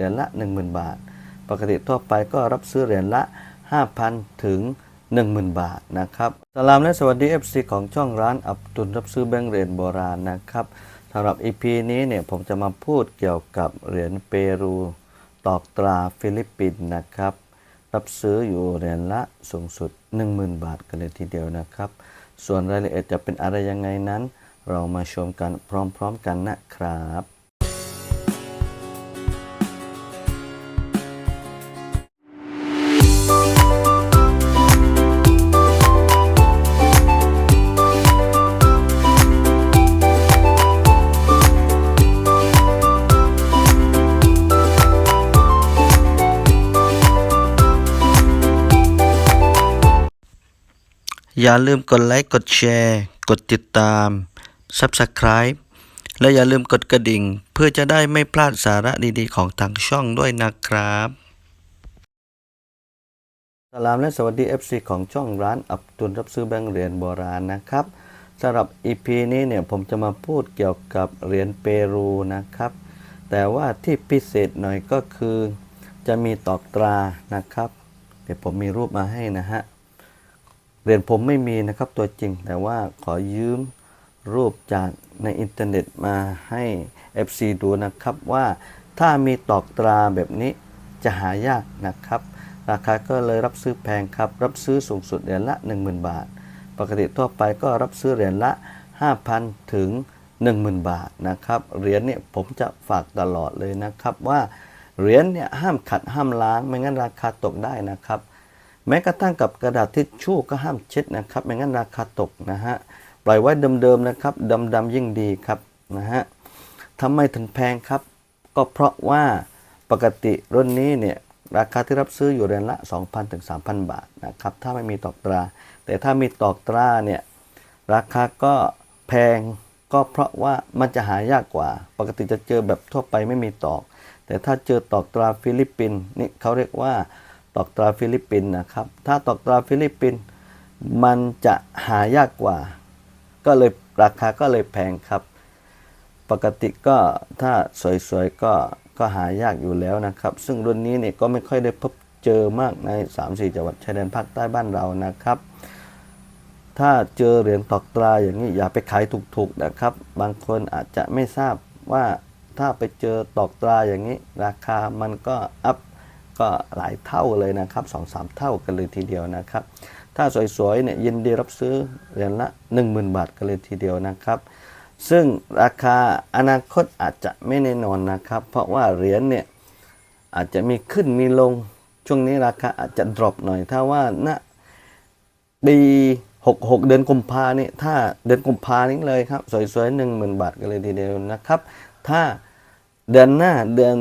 เหรียญละ 10,000 บาท ปกติทั่วไปก็รับซื้อเหรียญละ 5,000 ถึง 10,000 บาทนะครับสลามและสวัสดี FC ของช่องร้านอับตุนรับซื้อแบงก์เหรียญโบราณนะครับสำหรับ EP นี้เนี่ยผมจะมาพูดเกี่ยวกับเหรียญเปรูตอกตราฟิลิปปินส์นะครับรับซื้ออยู่เหรียญละสูงสุด 10,000 บาทกันเลยทีเดียวนะครับ ส่วนรายละเอียดจะเป็นอะไรยังไงนั้น เรามาชมกันพร้อมๆกันนะครับ อย่าลืมกดไลค์ กดแชร์ กดติดตาม Subscribe และอย่าลืมกดกระดิ่ง เพื่อจะได้ไม่พลาดสาระดีๆ ของทางช่องด้วยนะครับสลามและสวัสดี FC ของช่องร้านอับตุนรับซื้อแบงก์เหรียญโบราณนะครับสำหรับ EP นี้เนี่ยผมจะมาพูดเกี่ยวกับเหรียญเปรูนะครับ แต่ว่าที่พิเศษหน่อยก็คือ จะมีตอกตรานะครับ เดี๋ยวผมมีรูปมาให้นะฮะ เหรียญผมไม่มีนะครับตัวจริง แต่ว่าขอยืมรูปจากในอินเทอร์เน็ตมาให้ FC ดูนะครับว่าถ้ามีตอกตราแบบนี้จะหายากนะครับ ราคาก็เลยรับซื้อแพงครับ รับซื้อสูงสุดเหรียญละ 10,000 บาท ปกติทั่วไปก็รับซื้อเหรียญละ 5,000 ถึง 10,000 บาทนะครับเหรียญเนี่ยผมจะฝากตลอดเลยนะครับว่าเหรียญเนี่ยห้ามขัดห้ามล้าง ไม่งั้นราคาตกได้นะครับ แม้กระทั่งกับกระดาษทิชชู่ก็ห้ามเช็ดนะครับไม่งั้นราคาตกนะฮะปล่อยไว้เดิมๆนะครับดำๆยิ่งดีครับนะฮะทำไมถึงแพงครับ ก็เพราะว่าปกติรุ่นนี้เนี่ยราคาที่รับซื้ออยู่เดือนละ 2,000ถึง3,000 บาทนะครับถ้าไม่มีตอกตรา แต่ถ้ามีตอกตราเนี่ยราคาก็แพงก็เพราะว่ามันจะหายากกว่า ปกติจะเจอแบบทั่วไปไม่มีตอก แต่ถ้าเจอตอกตราฟิลิปปินส์นี่เขาเรียกว่า ตอกตราฟิลิปปินนะครับ ถ้าตอกตราฟิลิปปินมันจะหายากกว่า ก็เลยราคาก็เลยแพงครับ ปกติก็ถ้าสวยๆก็ก็หายากอยู่แล้วนะครับ ซึ่งรุ่นนี้เนี่ยก็ไม่ค่อยได้พบเจอมากใน 3-4 จังหวัดชายแดนภาคใต้บ้านเรานะครับ ถ้าเจอเหรียญตอกตราอย่างนี้อย่าไปขายถูกๆนะครับ บางคนอาจจะไม่ทราบว่าถ้าไปเจอตอกตราอย่างนี้ ราคามันก็อัพ ก็หลายเท่าเลยนะครับสองสามเท่ากันเลยทีเดียวนะครับ ถ้าสวยๆเนี่ยยินดีรับซื้อเหรียญละ 10,000 บาทกันเลยทีเดียวนะครับ ซึ่งราคาอนาคตอาจจะไม่แน่นอนนะครับ เพราะว่าเหรียญเนี่ยอาจจะมีขึ้นมีลงช่วงนี้ราคาอาจจะดรอปหน่อยถ้าว่าณปี66 เดือนกุมภาเนี่ยถ้าเดือนกุมภานี้เลยครับ สวยๆหนึ่งหมื่นบาทกันเลยทีเดียวนะครับ ถ้าเดือนหน้าเดือน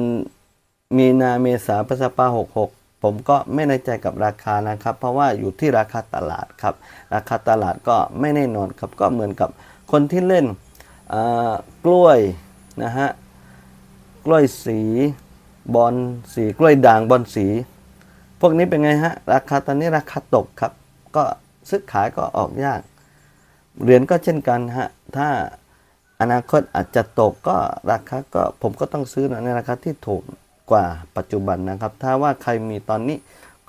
มีนาเมษาพฤษภา66ผมก็ไม่แน่ใจกับราคานะครับ เพราะว่าอยู่ที่ราคาตลาดครับ ราคาตลาดก็ไม่แน่นอนครับ ก็เหมือนกับคนที่เล่นกล้วยนะฮะกล้วยสีบอลสีกล้วยด่างบอลสี พวกนี้เป็นไงฮะราคาตอนนี้ราคาตกครับ ก็ซื้อขายก็ออกยากเหรียญก็เช่นกันฮะถ้าอนาคตอาจจะตกก็ราคาก็ผมก็ต้องซื้อในราคาที่ถูก กว่าปัจจุบันนะครับ ถ้าว่าใครมีตอนนี้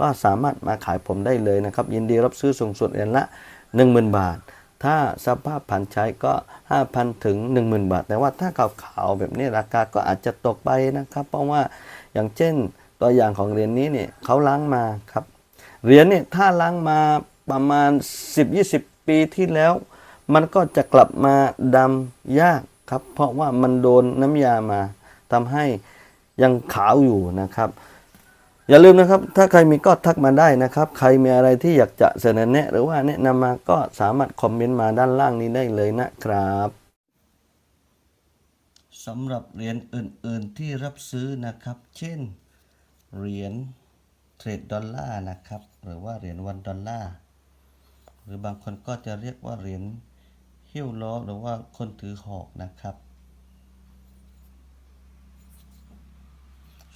ก็สามารถมาขายผมได้เลยนะครับ ยินดีรับซื้อสูงสุดเหรียญละ 10,000 บาท ถ้าสภาพผ่านใช้ก็ 5,000 ถึง 10,000 บาท แต่ว่าถ้าขาวๆแบบนี้ราคาก็อาจจะตกไปนะครับ เพราะว่าอย่างเช่นตัวอย่างของเหรียญนี้เนี่ยเขาล้างมาครับเหรียญเนี่ยถ้าล้างมาประมาณ 10-20 ปีที่แล้ว มันก็จะกลับมาดำยากครับ เพราะว่ามันโดนน้ำยามาทำให้ ยังขาวอยู่นะครับ อย่าลืมนะครับ ถ้าใครมีก็ทักมาได้นะครับ ใครมีอะไรที่อยากจะเสนอแนะ หรือว่าแนะนำมาก็สามารถคอมเมนต์มาด้านล่างนี้ได้เลยนะครับสำหรับเหรียญอื่น ๆ ที่รับซื้อนะครับ เช่นเหรียญเทรดดอลลาร์นะครับ หรือว่าเหรียญวันดอลลาร์หรือบางคนก็จะเรียกว่าเหรียญหิ้วล้อหรือว่าคนถือหอกนะครับ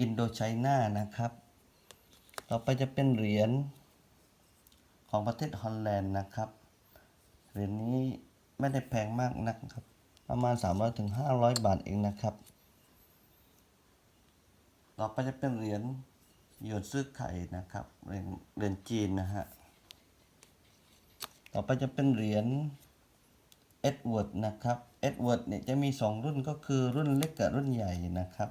อินโดไชน่านะครับ ต่อไปจะเป็นเหรียญของประเทศฮอลแลนด์นะครับ เหรียญนี้ไม่ได้แพงมากนักครับ ประมาณ 300ถึง500 บาทเองนะครับ ต่อไปจะเป็นเหรียญหยวนซื้อไข่นะครับ เหรียญเหรียญจีนนะฮะ ต่อไปจะเป็นเหรียญเอ็ดเวิร์ดนะครับ เอ็ดเวิร์ดเนี่ยจะมี 2 รุ่นก็คือรุ่นเล็กกับรุ่นใหญ่นะครับ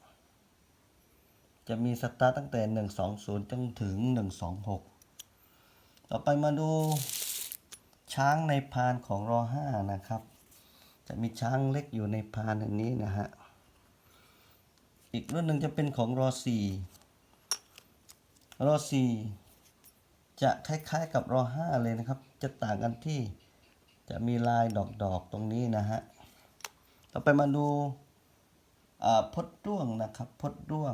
จะมีสตาร์ตตั้งแต่ 120 จนถึง 126 ต่อไปมาดูช้างในพานของรอ5นะครับ จะมีช้างเล็กอยู่ในพานอันนี้นะฮะ อีกรุ่นหนึ่งจะเป็นของรอ4รอ4จะคล้ายๆกับรอ5เลยนะครับ จะต่างกันที่จะมีลายดอกๆตรงนี้นะฮะ ต่อไปมาดูพดด้วงนะครับ พดด้วง